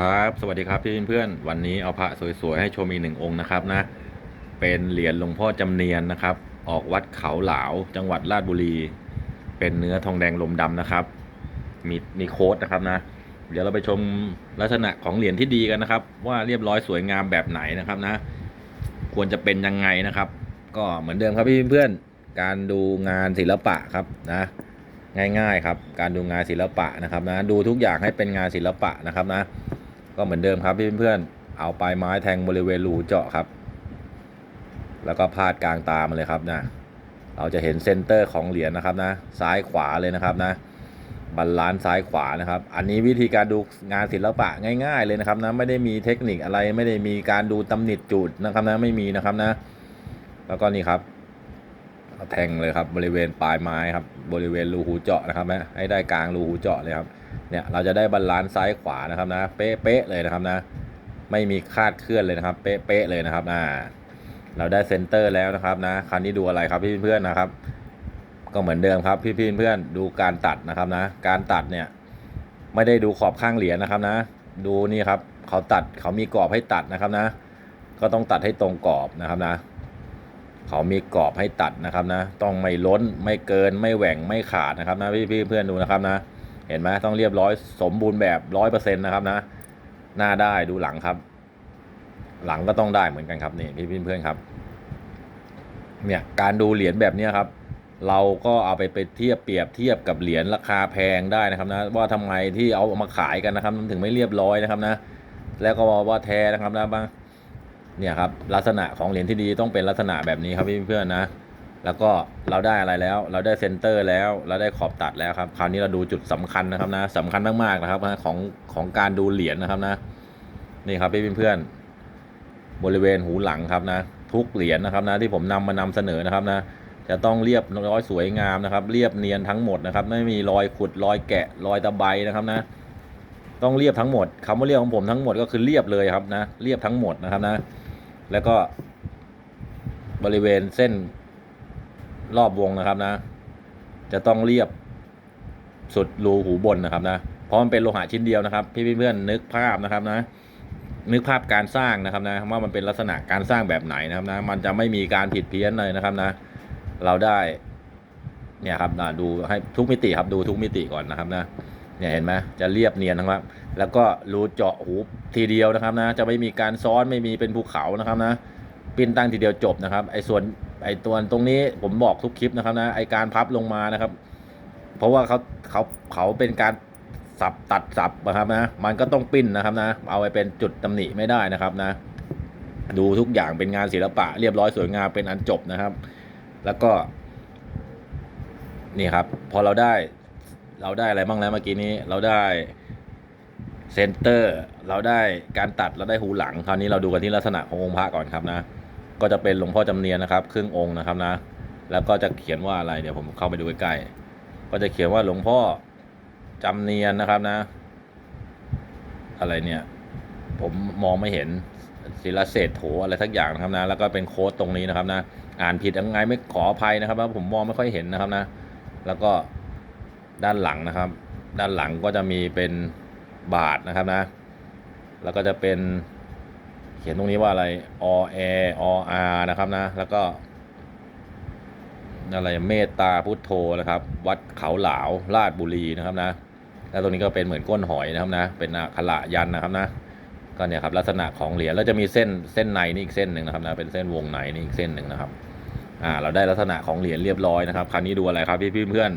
ครับ สวัสดีครับพี่เพื่อนวันนี้เอาพระสวยๆให้ชมอีกหนึ่งองค์นะครับนะ เป็นเหรียญหลวงพ่อจำเนียนนะครับ ออกวัดเขาหลาว จังหวัดราชบุรี เป็นเนื้อทองแดงลมดำนะครับ มีมีโค้ดนะครับนะ เดี๋ยวเราไปชมลักษณะของเหรียญที่ดีกันนะครับ ว่าเรียบร้อยสวยงามแบบไหนนะครับนะ ควรจะเป็นยังไงนะครับ ก็เหมือนเดิมครับพี่เพื่อนการดูงานศิลปะครับนะง่ายๆครับ การดูงานศิลปะนะครับนะ ดูทุกอย่างให้เป็นงานศิลปะนะครับนะ ก็เหมือนเดิมครับพี่เพื่อนๆเอาปลายไม้แทงบริเวณรูเจาะครับ แล้วก็พาดกลางตามาเลยครับนะเราจะเห็นเซนเตอร์ของเหรียญนะครับนะซ้ายขวาเลยนะครับนะบาลานซ์ซ้ายขวานะครับ อันนี้วิธีการดูงานศิลปะง่าย ๆ เลยนะครับนะไม่ได้มีเทคนิคอะไรไม่ได้มีการดูตำหนิจุดนะครับนะไม่มีนะครับนะ แล้วก็นี่ครับแทงเลยครับบริเวณปลายไม้ครับบริเวณรูหูเจาะนะครับนะให้ได้กลางรูหูเจาะเลยครับ เนี่ยเราจะได้บาลานซ์ซ้ายขวานะครับนะเป๊ะๆเลยนะครับนะไม่มีคาดเคลื่อนเลยนะครับ เป๊ะๆเลยนะครับอ่าเราได้เซนเตอร์แล้วนะครับนะคราวนี้ดูอะไรครับพี่เพื่อนนะครับ ก็เหมือนเดิมครับพี่เพื่อนดูการตัดนะครับนะ การตัดเนี่ยไม่ได้ดูขอบข้างเหรียญนะครับนะ ดูนี่ครับเขาตัดเขามีกรอบให้ตัดนะครับนะ ก็ต้องตัดให้ตรงกรอบนะครับนะ เขามีกรอบให้ตัดนะครับนะ ต้องไม่ล้นไม่เกินไม่แหว่งไม่ขาดนะครับนะพี่เพื่อนดูนะครับนะ เห็นไหมต้องเรียบร้อยสมบูรณ์แบบร้อยเปอร์เซ็นต์นะครับนะ หน้าได้ดูหลังครับ หลังก็ต้องได้เหมือนกันครับนี่พี่เพื่อนๆครับ เนี่ยการดูเหรียญแบบนี้ครับ เราก็เอาไปไปเทียบเปรียบเทียบกับเหรียญราคาแพงได้นะครับนะ ว่าทำไมที่เอามาขายกันนะครับมันถึงไม่เรียบร้อยนะครับนะ แล้วก็ว่าแท้นะครับนะบ้างเนี่ยครับลักษณะของเหรียญที่ดีต้องเป็นลักษณะแบบนี้ครับพี่เพื่อนนะ แล้วก็เราได้อะไรแล้ว เราได้เซนเตอร์แล้ว เราได้ขอบตัดแล้วครับ คราวนี้เราดูจุดสำคัญนะครับนะสำคัญมากๆนะครับนะของของการดูเหรียญนะครับนะ นี่ครับพี่เพื่อนบริเวณหูหลังครับนะ ทุกเหรียญนะครับนะที่ผมนำมานำเสนอนะครับนะ จะต้องเรียบร้อยสวยงามนะครับ เรียบเนียนทั้งหมดนะครับ ไม่มีรอยขุดรอยแกะรอยตะไบนะครับนะ ต้องเรียบทั้งหมดคำว่าเรียบของผมทั้งหมดก็คือเรียบเลยครับนะ เรียบทั้งหมดนะครับนะ แล้วก็บริเวณเส้น รอบวงนะครับนะ จะต้องเรียบสุดรูหูบนนะครับนะเพราะมันเป็นโลหะชิ้นเดียวนะครับ พี่เพื่อนๆนึกภาพนะครับนะนึกภาพการสร้างนะครับนะว่ามันเป็นลักษณะการสร้างแบบไหนนะครับนะมันจะไม่มีการผิดเพี้ยนเลยนะครับนะ เราได้ เนี่ยครับนะดูให้ทุกมิติครับดูทุกมิติก่อนนะครับนะเนี่ยเห็นไหมจะเรียบเนียนนะครับ แล้วก็รูเจาะหูทีเดียวนะครับนะ จะไม่มีการซ้อนไม่มีเป็นภูเขานะครับนะปิ้นตั้งทีเดียวจบนะครับไอ้ส่วน ไอ้ตัวตรงนี้ผมบอกทุกคลิปนะครับนะไอ้การพับลงมานะครับ เพราะว่าเขาเขาเขาเป็นการสับตัดสับนะครับนะ มันก็ต้องปิ้นนะครับนะ เอาไปเป็นจุดตำหนิไม่ได้นะครับนะ ดูทุกอย่างเป็นงานศิลปะ เรียบร้อยสวยงามเป็นอันจบนะครับ แล้วก็ นี่ครับ พอเราได้ เราได้อะไรบ้างแล้วเมื่อกี้นี้ เราได้เซนเตอร์ เราได้การตัดเราได้หูหลัง คราวนี้เราดูกันที่ลักษณะขององค์พระก่อนครับนะ ก็จะเป็นหลวงพ่อจำเนียนนะครับ ครึ่งองค์นะครับนะ แล้วก็จะเขียนว่าอะไรเดี๋ยวผมเข้าไปดูใกล้ๆก็จะเขียนว่าหลวงพ่อจำเนียนนะครับนะ อะไรเนี่ย ผมมองไม่เห็นศิลาเศษโถอะไรทักอย่างนะครับนะ แล้วก็เป็นโค้ดตรงนี้นะครับนะ อ่านผิดยังไงไม่ขออภัยนะครับว่าผมมองไม่ค่อยเห็นนะครับนะ แล้วก็ด้านหลังนะครับ ด้านหลังก็จะมีเป็นบาทนะครับนะ แล้วก็จะเป็น ขียนตรงนี้ว่าอะไรอแอออานะครับนะ แล้วก็อะไรเมตตาพุทโธนะครับ วัดเขาหลาวราชบุรีนะครับนะ แล้วตรงนี้ก็เป็นเหมือนก้นหอยนะครับนะ เป็นอักขระยันนะครับนะก็เนี่ยครับลักษณะของเหรียญแล้วจะมีเส้นเส้นในนี่อีกเส้นหนึ่งนะครับนะเป็นเส้นวงในนี่อีกเส้นหนึ่งนะครับอ่าเราได้ลักษณะของเหรียญเรียบร้อยนะครับคราวนี้ดูอะไรครับพี่พี่เพื่อน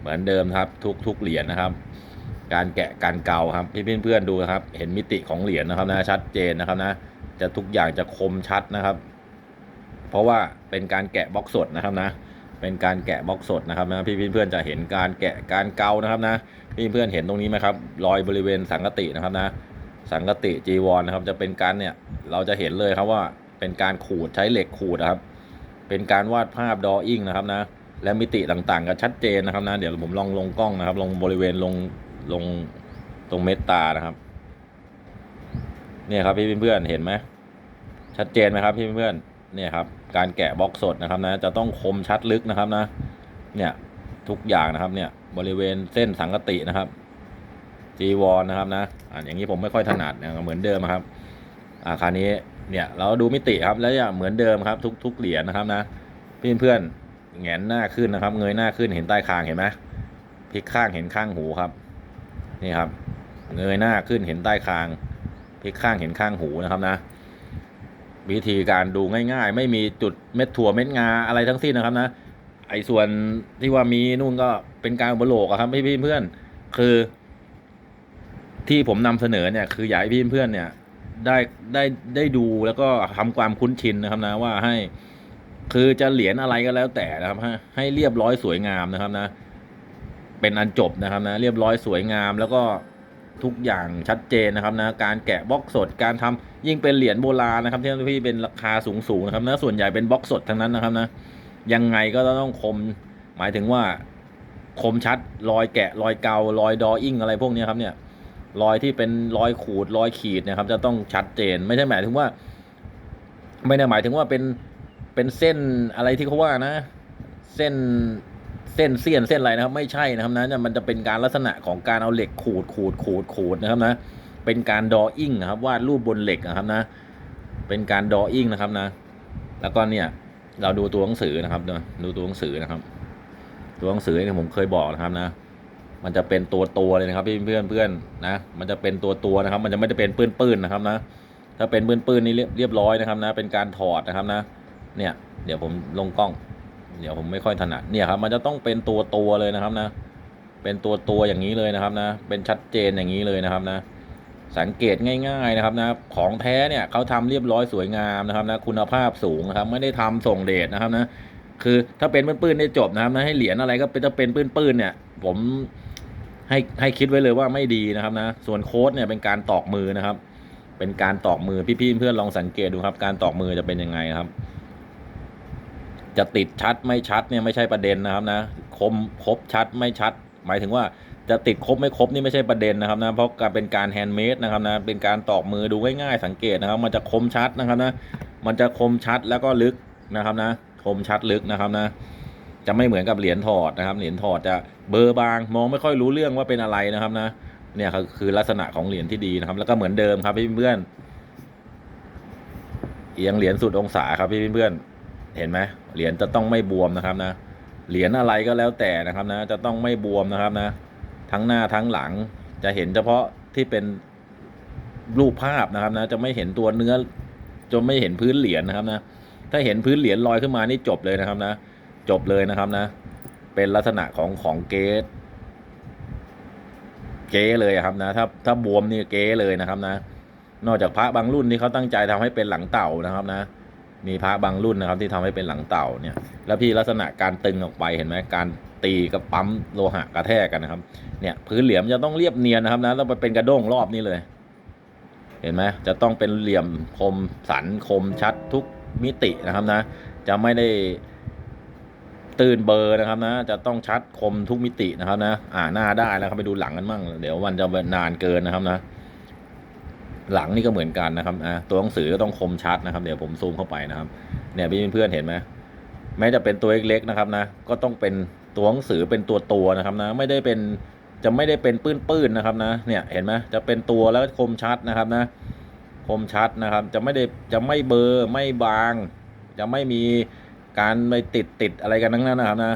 เหมือนเดิมครับทุกทุกเหรียญนะครับ การแกะการเกาครับพี่เพื่อนๆดูนะครับ เห็นมิติของเหรียญนะครับนะชัดเจนนะครับนะ จะทุกอย่างจะคมชัดนะครับ เพราะว่าเป็นการแกะบล็อกสดนะครับนะ เป็นการแกะบล็อกสดนะครับนะพี่เพื่อนๆจะเห็นการแกะการเกานะครับนะพี่เพื่อนเห็นตรงนี้ไหมครับ รอยบริเวณสังกตินะครับนะ สังกติจีวรนะครับ จะเป็นการเนี่ยเราจะเห็นเลยครับว่าเป็นการขูดใช้เหล็กขูดนะครับ เป็นการวาดภาพดออิ่งนะครับนะ และมิติต่างๆก็ชัดเจนนะครับนะ เดี๋ยวผมลองลงกล้องนะครับ ลงบริเวณลงลงตรงเมตตานะครับ เนี่ยครับพี่เพื่อนเห็นไหมชัดเจนไหมครับพี่เพื่อนเนี่ยครับการแกะบล็อกสดนะครับนะจะต้องคมชัดลึกนะครับนะ เนี่ยทุกอย่างนะครับเนี่ยบริเวณเส้นสังกตินะครับจีวรนนะครับนะอ่าอย่างนี้ผมไม่ค่อยถนัดนะเหมือนเดิมครับ อ่าคราวนี้เนี่ยเราดูมิติครับแล้วอย่าเหมือนเดิมครับ ทุกทุกเหรียญนะครับนะพี่เพื่อนแงนหน้าขึ้นนะครับ เงยหน้าขึ้นเห็นใต้คางเห็นไหมพลิกข้างเห็นข้างหูครับ นี่ครับ เงยหน้าขึ้นเห็นใต้คาง พลิกข้างเห็นข้างหูนะครับนะ วิธีการดูง่ายๆ ไม่มีจุดเม็ดถั่วเม็ดงาอะไรทั้งสิ้นนะครับนะ ไอ้ส่วนที่ว่ามีนู่นก็เป็นการอุปโลกอะครับพี่พี่เพื่อน คือ ที่ผมนำเสนอเนี่ยคืออยากให้พี่เพื่อนเนี่ยได้ได้ได้ดูแล้วก็ทำความคุ้นชินนะครับนะว่าให้คือจะเหรียญอะไรก็แล้วแต่นะครับให้ให้เรียบร้อยสวยงามนะครับนะ เป็นอันจบนะครับนะ เรียบร้อยสวยงามแล้วก็ ทุกอย่างชัดเจนนะครับนะการแกะบล็อกสดการทำยิ่งเป็นเหรียญโบราณนะครับที่พี่เป็นราคาสูงสูงๆนะครับนะส่วนใหญ่เป็นบล็อกสดทั้งนั้นนะครับนะยังไงก็ต้องคมหมายถึงว่าคมชัดรอยแกะรอยเการอยดออิ่งอะไรพวกนี้ครับเนี่ยรอยที่เป็นรอยขูดรอยขีดนะครับ จะต้องชัดเจนไม่ใช่หมายถึงว่า ไม่ได้หมายถึงว่าเป็นเป็นเส้นอะไรที่เขาว่านะ เส้น เส้นเสี้ยนเส้นอะไรนะครับ ไม่ใช่นะครับนะมันจะเป็นการลักษณะของการเอาเหล็กขูดขูดขูดขูดนะครับนะ เป็นการดออิ่งครับวาดรูปบนเหล็กนะครับนะ เป็นการดออิ่งนะครับนะ แล้วก็เนี่ย เราดูตัวหนังสือนะครับเนอะดูตัวหนังสือนะครับ ตัวหนังสือเนี่ยผมเคยบอกนะครับนะ มันจะเป็นตัวตัวเลยนะครับพี่เพื่อนเพื่อนนะ มันจะเป็นตัวตัวนะครับ มันจะไม่ได้เป็นปื้นปื้นนะครับนะ ถ้าเป็นปื้นปื้นนี่เรียบเรียบร้อยนะครับนะ เป็นการถอดนะครับนะ เนี่ย เดี๋ยวผมลงกล้อง เดี๋ยวผมไม่ค่อยถนัดเนี่ยครับ มันจะต้องเป็นตัวตัวเลยนะครับนะ เป็นตัวตัวอย่างนี้เลยนะครับนะ เป็นชัดเจนอย่างนี้เลยนะครับนะ สังเกตง่ายๆนะครับนะ ของแท้เนี่ยเขาทำเรียบร้อยสวยงามนะครับนะ คุณภาพสูงนะครับ ไม่ได้ทำส่งเดชนะครับนะ คือถ้าเป็นปื้นๆได้จบนะครับนะ ให้เหรียญอะไรก็เป็นถ้าเป็นปื้นๆเนี่ย ผมให้ให้คิดไว้เลยว่าไม่ดีนะครับนะ ส่วนโค้ดเนี่ยเป็นการตอกมือนะครับ เป็นการตอกมือพี่ๆเพื่อนลองสังเกตดูครับ การตอกมือจะเป็นยังไงครับ จะติดชัดไม่ชัดเนี่ยไม่ใช่ประเด็นนะครับนะคมครบชัดไม่ชัด หมายถึงว่าจะติดครบไม่ครบนี่ไม่ใช่ประเด็นนะครับนะเพราะการเป็นการแฮนด์เมดนะครับนะเป็นการตอกมือดูง่ายๆสังเกตนะครับ มันจะคมชัดนะครับนะมันจะคมชัดแล้วก็ลึกนะครับนะคมชัดลึกนะครับนะ จะไม่เหมือนกับเหรียญถอดนะครับเหรียญถอดจะเบอร์บางมองไม่ค่อยรู้เรื่องว่าเป็นอะไรนะครับนะเนี่ยคือคือลักษณะของเหรียญที่ดีนะครับ แล้วก็เหมือนเดิมครับพี่เพื่อนเอียงเหรียญสุดองศาครับพี่เพื่อน เห็นไหมเหรียญจะต้องไม่บวมนะครับนะ เหรียญอะไรก็แล้วแต่นะครับนะ จะต้องไม่บวมนะครับนะ ทั้งหน้าทั้งหลังจะเห็นเฉพาะที่เป็นรูปภาพนะครับนะ จะไม่เห็นตัวเนื้อจะไม่เห็นพื้นเหรียญนะครับนะ ถ้าเห็นพื้นเหรียญลอยขึ้นมานี่จบเลยนะครับนะ จบเลยนะครับนะ เป็นลักษณะของของเกสเก๊เลยครับนะ ถ้าถ้าบวมนี่เก๊เลยนะครับนะ นอกจากพระบางรุ่นที่เขาตั้งใจทำให้เป็นหลังเต่านะครับนะ มีพระบางรุ่นนะครับ ที่ทำให้เป็นหลังเต่าเนี่ย แล้วพี่ลักษณะการตึงออกไปเห็นไหมการตีกับปั๊มโลหะกระแทกกันนะครับ เนี่ยพื้นเหลี่ยมจะต้องเรียบเนียนนะครับนะต้องไปเป็นกระด้งรอบนี้เลย เห็นไหมจะต้องเป็นเหลี่ยมคมสันคมชัดทุกมิตินะครับนะ จะไม่ได้ตื่นเบอร์นะครับนะ จะต้องชัดคมทุกมิตินะครับนะ อ่าหน้าได้แล้วครับไปดูหลังกันมั่ง เดี๋ยวมันจะนานเกินนะครับนะ หลังนี่ก็เหมือนกันนะครับนะตัวหนังสือก็ต้องคมชัดนะครับ เดี๋ยวผมซูมเข้าไปนะครับ เนี่ยพี่เพื่อนเห็นไหมแม้จะเป็นตัวเล็กๆนะครับนะ ก็ต้องเป็นตัวหนังสือเป็นตัวตัวนะครับนะ ไม่ได้เป็นจะไม่ได้เป็นปื้นๆนะครับนะ เนี่ยเห็นไหมจะเป็นตัวแล้วคมชัดนะครับนะ คมชัดนะครับ จะไม่ได้จะไม่เบลอร์ไม่บาง จะไม่มีการไปติดติดอะไรกันทั้งนั้นนะครับนะ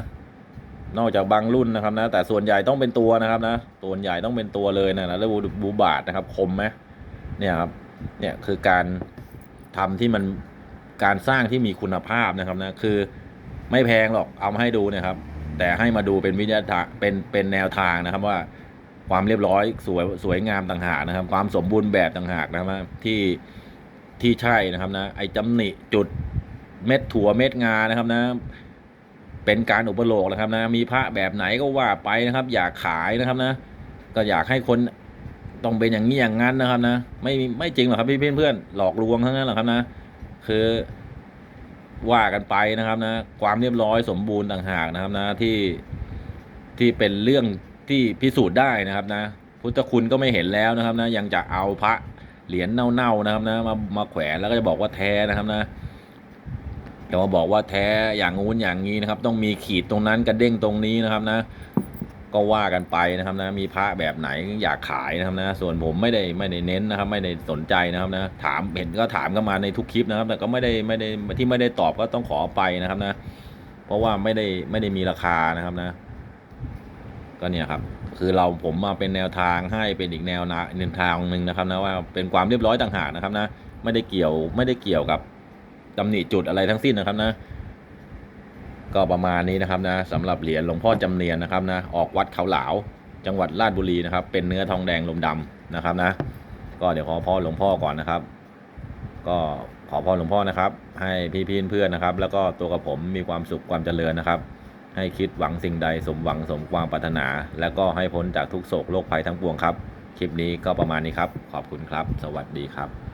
นอกจากบางรุ่นนะครับนะ แต่ส่วนใหญ่ต้องเป็นตัวนะครับนะส่วนใหญ่ต้องเป็นตัวเลยนะแล้วบูบูบาทนะครับคมไหม เนี่ยครับเนี่ยคือการทำที่มันการสร้างที่มีคุณภาพนะครับนะคือไม่แพงหรอกเอามาให้ดูเนะครับ แต่ให้มาดูเป็นวิทยาทาเป็นเป็นแนวทางนะครับว่าความเรียบร้อยสวยสวยงามต่างหากนะครับ ความสมบูรณ์แบบต่างหากนะครับที่ที่ใช่นะครับนะไอ้จำหนิจุดเม็ดถั่วเม็ดงานะครับนะ เป็นการอุปโลกนะครับนะ มีพระแบบไหนก็ว่าไปนะครับ อยากขายนะครับนะ ก็อยากให้คน ต้องเป็นอย่างนี้อย่างนั้นนะครับนะไม่ไม่จริงหรอกครับพี่เพื่อนๆหลอกลวงทั้งนั้นหรอกครับนะ คือว่ากันไปนะครับนะ ความเรียบร้อยสมบูรณ์ต่างหากนะครับนะที่ที่เป็นเรื่องที่พิสูจน์ได้นะครับนะ พุทธคุณก็ไม่เห็นแล้วนะครับนะ ยังจะเอาพระเหรียญเน่าๆนะครับนะมามาแขวนแล้วก็จะบอกว่าแท้นะครับนะจะมาบอกว่าแท้อย่างงู้นอย่างนี้นะครับ ต้องมีขีดตรงนั้นกระเด้งตรงนี้นะครับนะ ก็ว่ากันไปนะครับนะมีพระแบบไหนอยากขายนะครับนะส่วนผมไม่ได้ไม่ได้เน้นนะครับ ไม่ได้สนใจนะครับนะถามเห็นก็ถามกันมาในทุกคลิปนะครับ แต่ก็ไม่ได้ไม่ได้ที่ไม่ได้ตอบก็ต้องขอไปนะครับนะ เพราะว่าไม่ได้ไม่ได้มีราคานะครับนะ ก็เนี่ยครับ คือเราผมมาเป็นแนวทางให้เป็นอีกแนวนะแนวทางหนึ่งนะครับนะว่าเป็นความเรียบร้อยต่างหากนะครับนะ ไม่ได้เกี่ยวไม่ได้เกี่ยวกับตำหนิจุดอะไรทั้งสิ้นนะครับนะ ก็ประมาณนี้นะครับนะสำหรับเหรียญหลวงพ่อจำเนียนนะครับนะออกวัดเขาหลาว จังหวัดราชบุรีนะครับ เป็นเนื้อทองแดงลมดำนะครับนะ ก็เดี๋ยวขอพ่อหลวงพ่อก่อนนะครับ ก็ขอพ่อหลวงพ่อนะครับ ให้พี่ๆเพื่อนนะครับ แล้วก็ตัวกับผมมีความสุขความเจริญนะครับ ให้คิดหวังสิ่งใดสมหวังสมความปรารถนา แล้วก็ให้พ้นจากทุกโศกโรคภัยทั้งปวงครับ คลิปนี้ก็ประมาณนี้ครับ ขอบคุณครับ สวัสดีครับ